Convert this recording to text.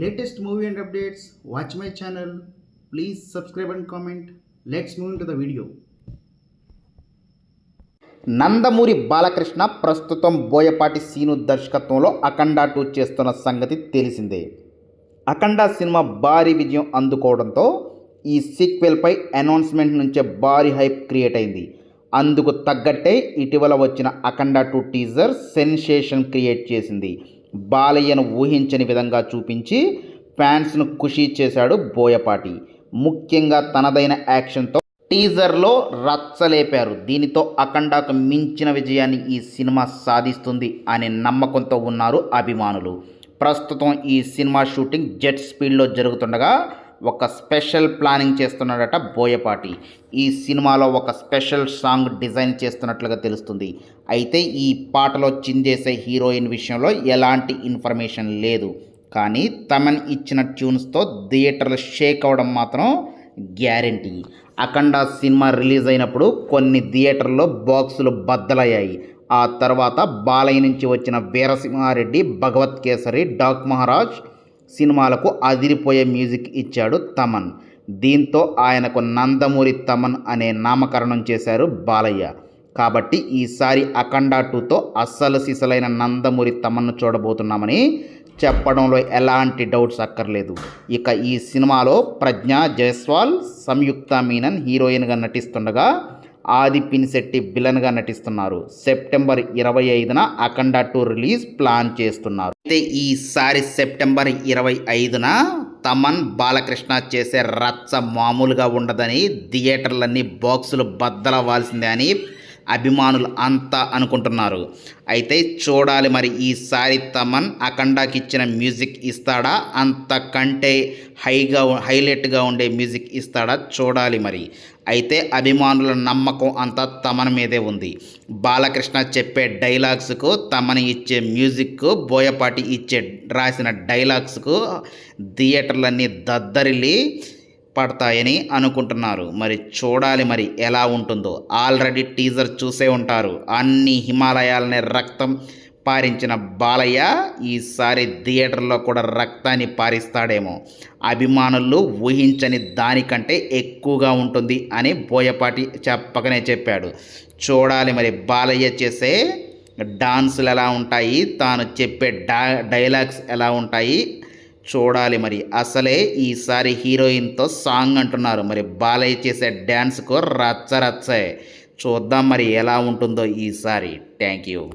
Latest movie and updates watch my channel please subscribe and comment let's move to the video Nandamuri Balakrishna ప్రస్తుతం Boyapati scene దర్శకత్వంలో అఖండ two చేస్తున్న సంగతి తెలిసిందే. అఖండ cinema భారీ విజయం అందుకోవడంతో ఈ సీక్వెల్పై అనౌన్స్మెంట్ నుంచే భారీ హైప్ క్రియేట్ అయింది. అందుకు తగ్గట్టే ఇటీవల వచ్చిన Akhanda two teaser sensation create చేసింది. బాలయ్యను ఊహించని విధంగా చూపించి ఫ్యాన్స్ను ఖుషీ చేశాడు బోయపాటి. ముఖ్యంగా తనదైన యాక్షన్తో టీజర్లో రచ్చలేపారు. దీనితో అఖండాకు మించిన విజయాన్ని ఈ సినిమా సాధిస్తుంది అనే నమ్మకంతో ఉన్నారు అభిమానులు. ప్రస్తుతం ఈ సినిమా షూటింగ్ జెట్ స్పీడ్లో జరుగుతుండగా ఒక స్పెషల్ ప్లానింగ్ చేస్తున్నాడట బోయపాటి. ఈ సినిమాలో ఒక స్పెషల్ సాంగ్ డిజైన్ చేస్తున్నట్లుగా తెలుస్తుంది. అయితే ఈ పాటలో చిందేసే హీరోయిన్ విషయంలో ఎలాంటి ఇన్ఫర్మేషన్ లేదు. కానీ తమన్ ఇచ్చిన ట్యూన్స్తో థియేటర్లు షేక్ అవ్వడం మాత్రం గ్యారంటీ. అఖండ సినిమా రిలీజ్ అయినప్పుడు కొన్ని థియేటర్లో బాక్సులు బద్దలయ్యాయి. ఆ తర్వాత బాలయ్య నుంచి వచ్చిన వీరసింహారెడ్డి భగవత్ కేసరి డాక్ మహారాజ్ సినిమాలకు అదిరిపోయే మ్యూజిక్ ఇచ్చాడు తమన్. దీంతో ఆయనకు నందమూరి తమన్ అనే నామకరణం చేశారు బాలయ్య. కాబట్టి ఈసారి అఖండ టూతో అస్సలు సిసలైన నందమూరి తమన్ను చూడబోతున్నామని చెప్పడంలో ఎలాంటి డౌట్స్ అక్కర్లేదు. ఇక ఈ సినిమాలో ప్రజ్ఞ జైస్వాల్ సంయుక్త మీనన్ హీరోయిన్గా నటిస్తుండగా ఆది పినిశెట్టి విలన్గా నటిస్తున్నారు. సెప్టెంబర్ ఇరవై ఐదున అఖండ టూ రిలీజ్ ప్లాన్ చేస్తున్నారు. అయితే ఈసారి సెప్టెంబర్ ఇరవై ఐదున తమన్ బాలకృష్ణ చేసే రచ్చ మామూలుగా ఉండదని థియేటర్లన్నీ బాక్సులు బద్దలవ్వాల్సిందే అని అభిమానులు అంతా అనుకుంటున్నారు. అయితే చూడాలి మరి ఈసారి తమన్ అఖండాకి ఇచ్చిన మ్యూజిక్ ఇస్తాడా? అంతకంటే హైగా హైలైట్గా ఉండే మ్యూజిక్ ఇస్తాడా? చూడాలి మరి. అయితే అభిమానుల నమ్మకం అంతా తమన్ మీదే ఉంది. బాలకృష్ణ చెప్పే డైలాగ్స్కు తమన్ ఇచ్చే మ్యూజిక్కు బోయపాటి ఇచ్చే రాసిన డైలాగ్స్కు థియేటర్లన్నీ దద్దరిల్లి పడతాయని అనుకుంటున్నారు. మరి చూడాలి మరి ఎలా ఉంటుందో. ఆల్రెడీ టీజర్ చూసే ఉంటారు. అన్ని హిమాలయాలనే రక్తం పారించిన బాలయ్య ఈసారి థియేటర్లో కూడా రక్తాన్ని పారిస్తాడేమో. అభిమానులు ఊహించని దానికంటే ఎక్కువగా ఉంటుంది అని బోయపాటి చెప్పకనే చెప్పాడు. చూడాలి మరి బాలయ్య చేసే డాన్సులు ఎలా ఉంటాయి. తాను చెప్పే డా డైలాగ్స్ ఎలా ఉంటాయి. చూడాలి మరి. అసలే ఈసారి హీరోయిన్తో సాంగ్ అంటున్నారు. మరి బాలయ్య చేసే డ్యాన్స్కు రచ్చరచ్చే చూద్దాం మరి ఎలా ఉంటుందో ఈసారి. Thank you.